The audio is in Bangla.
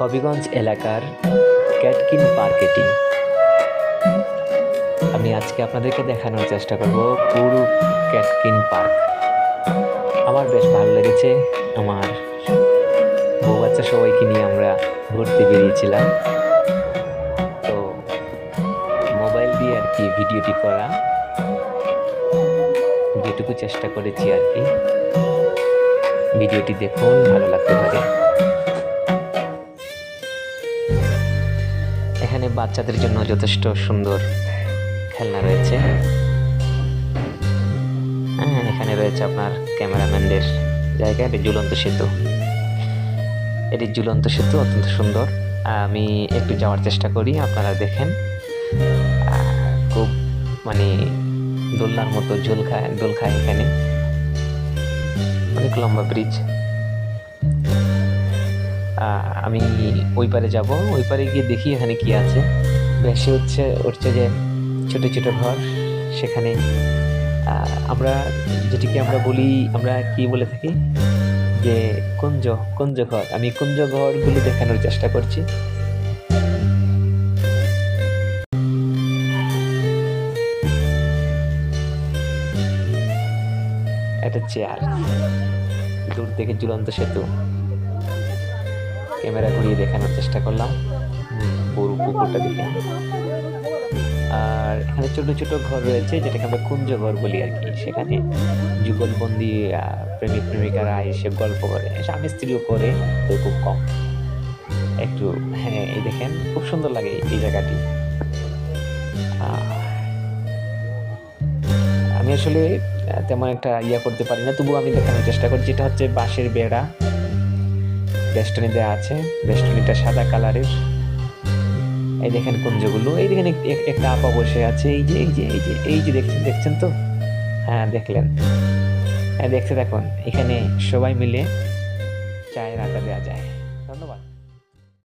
হবিগঞ্জ এলাকার ক্যাটকিন পার্ক এটি আমি আজকে আপনাদেরকে দেখানোর চেষ্টা করব পুরো ক্যাটকিন পার্ক। আমার বেশ ভালো লেগেছে আমার বউ বাচ্চা সবাইকে নিয়ে আমরা ঘুরতে বেরিয়েছিলাম। তো মোবাইল দিয়ে আর কি ভিডিওটি করা, যেটুকু চেষ্টা করেছি আর কি। ভিডিওটি দেখুন, ভালো লাগতে পারে। বাচ্চাদের জন্য যথেষ্ট সুন্দর খেলনা রয়েছে। হ্যাঁ এখানে রয়েছে আপনার ক্যামেরাম্যানদের জায়গা, এটি ঝুলন্ত সেতু। এটি ঝুলন্ত সেতু, অত্যন্ত সুন্দর। আমি একটু যাওয়ার চেষ্টা করি, আপনারা দেখেন। খুব মানে দোলনার মতো ঝোল খায় দোল খায় এখানে। অনেক লম্বা ব্রিজ আমি ওই পারে যাব। ওই পারে গিয়ে দেখি এখানে কি আছে। ভেসে হচ্ছে উঠছে যে ছোট ছোট ঘর। সেখানে আমরা যেটিকে আমরা বলি, আমরা কি বলে থাকি? যে কুঞ্জ কুঞ্জ ঘর। আমি কুঞ্জ ঘরগুলো দেখানোর চেষ্টা করছি। একটা চেয়ার দূর থেকে ঝুলন্ত সেতু। ক্যামেরা ঘুরিয়ে দেখানোর চেষ্টা করলাম। পুরো পুকুরটা দেখে। আর এখানে ছোট ছোট ঘর রয়েছে যেটাকে আমরা কুঞ্জ ঘর বলি আর কি। সেখানে যুগলবন্দি প্রেমিক প্রেমিকারা এসে গল্প করে। স্বামী স্ত্রীও করে তো খুব কম। একটু হ্যাঁ এই দেখেন খুব সুন্দর লাগে এই জায়গাটি। আমি আসলে তেমন একটা ইয়া করতে পারি না তবুও আমি দেখানোর চেষ্টা করছি যেটা হচ্ছে বাঁশের বেড়া। বেষ্টনী দেওয়া আছে, বেষ্টনীটা সাদা কালারের। এই দেখেন কুঞ্জগুলো, এই দেখেন এক- এক- একটা আপা বসে আছে, এই যে এই যে এই যে এই যে দেখছেন দেখছেন তো? হ্যাঁ দেখলেন। হ্যাঁ দেখতে দেখুন এখানে সবাই মিলে চায়ের আটা দেওয়া যায়।